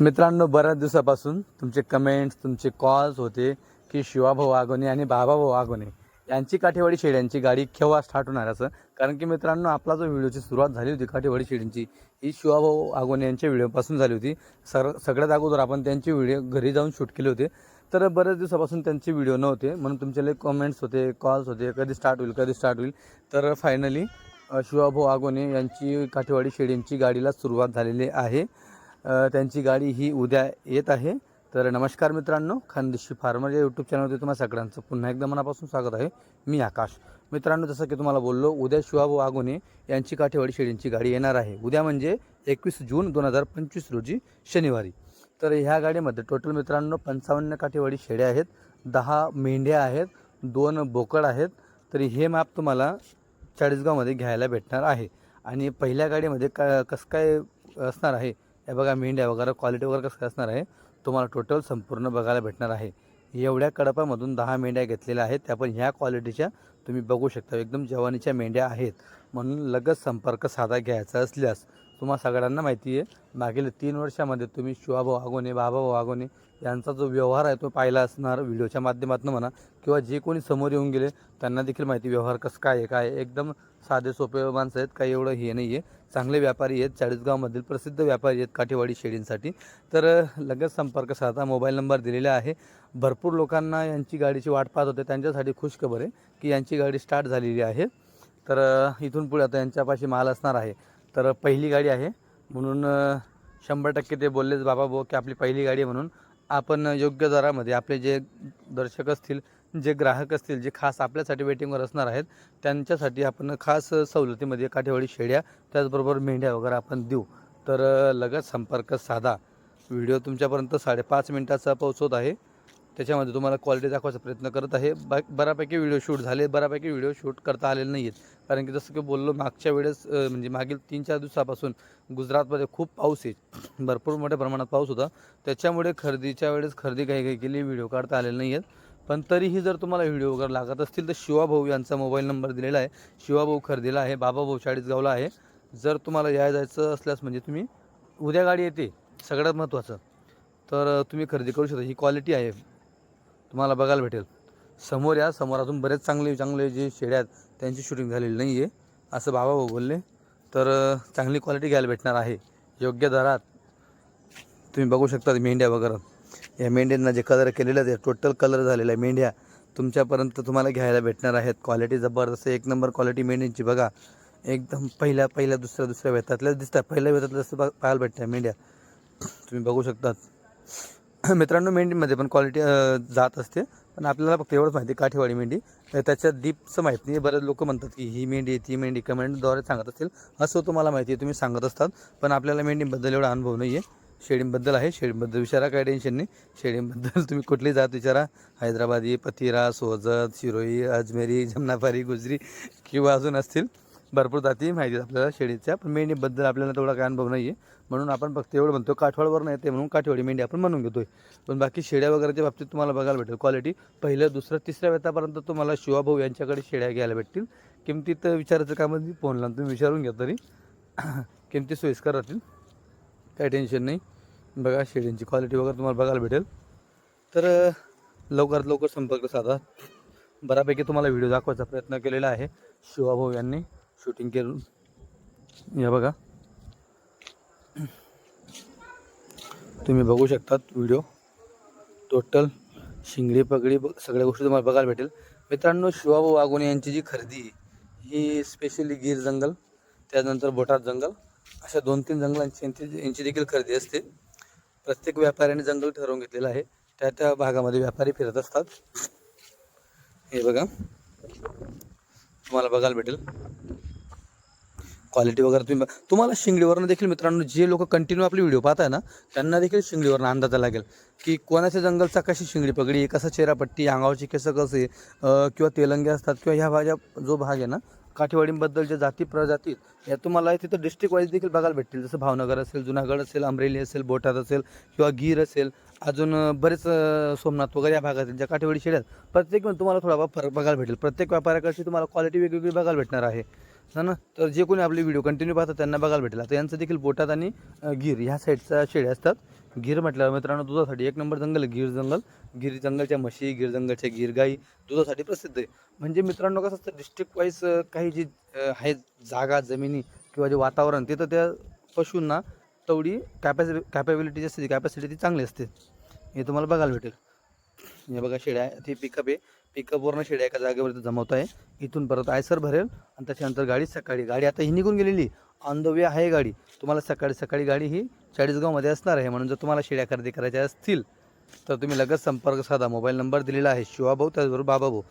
मित्रांनो बऱ्याच दिवसापासून तुमचे कमेंट्स तुमचे कॉल्स होते की शिवाभाऊ आगोने आणि बाबाभाऊ आगोने यांची काठेवाडी शेड्यांची गाडी केव्हा स्टार्ट होणार असं? कारण की मित्रांनो आपला जो व्हिडिओची सुरुवात झाली होती काठेवाडी शेड्यांची ही शिवाभाऊ आगोने यांच्या व्हिडिओपासून झाली होती. सर सगळ्यात अगोदर आपण त्यांचे व्हिडिओ घरी जाऊन शूट केले होते. तर बऱ्याच दिवसापासून त्यांचे व्हिडिओ नव्हते. म्हणून तुमच्याले कॉमेंट्स होते कॉल्स होते कधी स्टार्ट होईल कधी स्टार्ट होईल. तर फायनली शिवाभाऊ आगोने यांची काठेवाडी शेड्यांची गाडीला सुरुवात झालेली आहे. त्यांची गाडी ही उद्या येत आहे. तर नमस्कार मित्रांनो खानदेशी फार्मर या यूट्यूब चॅनलमध्ये तुम्हाला सगळ्यांचं पुन्हा एकदा मनापासून स्वागत आहे. मी आकाश. मित्रांनो जसं की तुम्हाला बोललो उद्या शिवाभाऊ आगोने यांची काठेवाडी शेळींची गाडी येणार आहे. उद्या म्हणजे एकवीस जून दोन हजार पंचवीस रोजी शनिवारी. तर ह्या गाडीमध्ये टोटल मित्रांनो पंचावन्न काठेवाडी शेळ्या आहेत दहा मेंढ्या आहेत दोन बोकड आहेत. तरी हे माप तुम्हाला चाळीसगावमध्ये घ्यायला भेटणार आहे. आणि पहिल्या गाडीमध्ये का कसं काय असणार आहे हे बघा मेंढ्या वगैरे क्वालिटी वगैरे कसं असणार आहे तुम्हाला टोटल संपूर्ण बघायला भेटणार आहे. एवढ्या कडपामधून दहा मेंढ्या घेतलेल्या आहेत त्या पण ह्या क्वालिटीच्या तुम्ही बघू शकता. एकदम जवानीच्या मेंढ्या आहेत. म्हणून लगेच संपर्क साधा घ्यायचा असल्यास तुम्हा सगळ्यांना माहिती आहे मागील तीन वर्षामध्ये तुम्ही शिवाभाऊ आगोने बाबाभाऊ आगोने यांचा जो व्यवहार आहे तो पाहिला असणार. व्हिडिओच्या माध्यमातून म्हणा किंवा जे कोणी समोर येऊन गेले त्यांना देखील माहिती व्यवहार कसं काय आहे काय एकदम साधे सोपे माणसं आहेत काही एवढं हे नाही आहे चांगले व्यापारी आहेत. चाळीसगावमधील प्रसिद्ध व्यापारी आहेत काठेवाडी शेळींसाठी. तर लगेच संपर्क साधा. मोबाईल नंबर दिलेला आहे. भरपूर लोकांना यांची गाडीची वाट पाहत होते. त्यांच्यासाठी खुशखबर आहे की यांची गाडी स्टार्ट झालेली आहे. तर इथून पुढे आता यांच्यापाशी माल असणार आहे. तर पहिली गाडी आहे. म्हणून शंभर टक्के ते बोललेच बाबा भाऊ की आपली पहिली गाडी आहे म्हणून आपण योग्य दरामध्ये आपले जे दर्शक असतील जे ग्राहक असतील जे खास आपल्यासाठी वेटिंगवर असणार आहेत त्यांच्यासाठी आपण खास सवलतीमध्ये काठेवाडी शेड्या त्याचबरोबर मेंढ्या वगैरे आपण देऊ. तर लगत लगेच संपर्क साधा. व्हिडिओ तुमच्यापर्यंत साडेपाच मिनटाचा पोहोचवत आहे. त्याच्यामध्ये तुम्हाला क्वालिटी दाखवायचा प्रयत्न करत आहे. बा बऱ्यापैकी व्हिडिओ शूट झाले बऱ्यापैकी व्हिडिओ शूट करता आलेले नाही आहेत कारण की जसं की बोललो मागच्या वेळेस म्हणजे मागील तीन चार दिवसापासून गुजरातमध्ये खूप पाऊस आहे. भरपूर मोठ्या प्रमाणात पाऊस होता. त्याच्यामुळे खरेदीच्या वेळेस खरेदी काही काही केली व्हिडिओ काढता आलेले नाही आहेत पण तरीही जर तुम्हाला व्हिडिओ वगैरे लागत असतील तर शिवाभाऊ यांचा मोबाईल नंबर दिलेला आहे. शिवाभाऊ खरेदीला आहे बाबाभाऊ चाळीसगावला आहे. जर तुम्हाला याय जायचं असल्यास म्हणजे तुम्ही उद्या गाडी येते सगळ्यात महत्त्वाचं तर तुम्ही खरेदी करू शकता. ही क्वालिटी आहे. तुम्हाला बघायला भेटेल. समोर या समोर अजून बरेच चांगले चांगले जे शेड्या आहेत त्यांची शूटिंग झालेली नाही आहे असं बाबा भाऊ बोलले. तर चांगली क्वालिटी घ्यायला भेटणार आहे. योग्य दरात. तुम्ही बघू शकता मेंढ्या वगैरे. या मेंढ्यांना जे कलर केलेलं आहे टोटल कलर झालेला आहे मेंढ्या. तुमच्यापर्यंत तुम्हाला घ्यायला भेटणार आहेत. क्वालिटी जबरदस्त एक नंबर क्वालिटी मेंढ्यांची बघा. एकदम पहिल्या पहिल्या दुसऱ्या दुसऱ्या वेतातल्याच दिसतात. पहिल्या वेतातल्या जसं बघ- पाहायला भेटतात मेंढ्या. तुम्ही बघू शकतात. मित्रांनो मेंढीमध्ये पण क्वालिटी जात असते. पण आपल्याला फक्त एवढंच माहिती आहे, काठीवाडी मेंढी. त्याच्यात डीपचं माहीत नाही बरेच लोक म्हणतात की ही मेंढी ती मेंढी कमेंटद्वारे सांगत असतील. असं तुम्हाला माहिती आहे तुम्ही सांगत असतात. पण आपल्याला मेंढीबद्दल एवढा अनुभव नाही आहे शेळींबद्दल आहे. शेळींबद्दल विचारा काय टेन्शन नाही. शेळींबद्दल तुम्ही कुठली जात विचारा. हैदराबादी पतिरा सोजत शिरोई अजमेरी जमनापारी गुजरी किंवा अजून असतील भरपूर जाती माहिती आहेत आपल्याला शेळीच्या. पण मेंढीबद्दल आपल्याला तेवढा काय अनुभव नाही आहे म्हणून आपण फक्त एवढं म्हणतो काठवाडवरून येते म्हणून काठवाडी मेंढी आपण म्हणून घेतोय. पण बाकी शेळ्या वगैरेच्या बाबतीत तुम्हाला बघायला भेटेल. क्वालिटी पहिलं दुसरं तिसऱ्या वेतापर्यंत तुम्हाला शिवाभाऊ यांच्याकडे शेळ्या घ्यायला भेटतील. किमतीत विचारायचं कामध्ये फोन लावून तुम्ही विचारून घ्या तरी. किमती सोयीस्कर राहतील. काही टेन्शन नाही. बघा शेळ्यांची क्वालिटी वगैरे तुम्हाला बघायला भेटेल. तर लवकरात लवकर संपर्क साधा. बऱ्यापैकी तुम्हाला व्हिडिओ दाखवायचा प्रयत्न केलेला आहे. शिवाभाऊ यांनी शूटिंग केलं या बघा. तुम्ही बघू शकतात व्हिडिओ टोटल शिंगडी पगडी ब- सगळ्या गोष्टी तुम्हाला बघायला भेटेल. मित्रांनो शिवाभाऊ वाघोणे यांची जी खरेदी ही स्पेशली गीर जंगल त्यानंतर बोटात जंगल अशा दोन तीन जंगलांची यांची यांची देखील खरेदी असते. प्रत्येक व्यापाऱ्याने जंगल ठरवून घेतलेलं आहे. त्या त्या भागामध्ये व्यापारी फिरत असतात. हे बघा. तुम्हाला बघायला भेटेल. क्वालिटी वगैरे तुम्ही बघ- तुम्हाला शिंगडीवरनं देखील मित्रांनो जे लोक कंटिन्यू आपले व्हिडिओ पाहताय ना त्यांना देखील शिंगडीवरनं अंदाजा लागेल. की कोणाच्या जंगलचा कशी शिंगडी पगडी कसा चेहरापट्टी अंगावची केसं कसे किंवा तेलंगे असतात किंवा ह्या भाज्या जो भाग आहे ना काठीवाडींबद्दल ज्या जाती प्रजाती या तुम्हाला तिथं डिस्ट्रिक्ट वाईज देखील बघायला भेटतील. जसं भावनगर असेल जुनागड असेल अमरेली असेल बोटाद असेल किंवा गीर असेल अजून बरेच सोमनाथ वगैरे या भागातील ज्या काठीवाडी शेड्या प्रत्येक तुम्हाला थोडा फरक बघायला भेटेल. प्रत्येक व्यापाऱ्याकडची तुम्हाला क्वालिटी वेगवेगळी बघायला भेटणार आहे. है ना? तर जे कोणी आपले व्हिडिओ कंटिन्यू पाहतात त्यांना बघायला भेटेल. आता यांचं देखील बोटात आणि गीर ह्या साईडच्या शेड्या असतात. गिर म्हटल्यावर मित्रांनो दुधासाठी एक नंबर जंगल गिर जंगल. गिर जंगलच्या म्हशी गिर जंगलच्या गिर गाई दुधासाठी प्रसिद्ध आहे. म्हणजे मित्रांनो कसं असतं डिस्ट्रिक्ट वाईज काही जी आहे जागा जमिनी किंवा जे वातावरण तिथं त्या पशूंना तेवढी कॅपॅसि कॅपॅबिलिटी जी असते ती कॅपॅसिटी ती चांगली असते. हे तुम्हाला बघायला भेटेल. हे बघा शेड्या ते ती पिकअप आहे पिकअपवरनं शेड्या एका जागेवरती जमवत आहे. इथून परत आयसर भरेल आणि त्याच्यानंतर गाडी सकाळी. गाडी आता ही निघून गेलेली. ऑन द वे आहे गाडी. तुम्हाला सकाळी सकाळी गाडी ही चाळीसगावमध्ये असणार आहे. म्हणून जर तुम्हाला शेळ्या खरेदी करायच्या असतील तर तुम्ही लगेच संपर्क साधा. मोबाईल नंबर दिलेला आहे. शिवाभाऊ त्याचबरोबर बाबाभाऊ.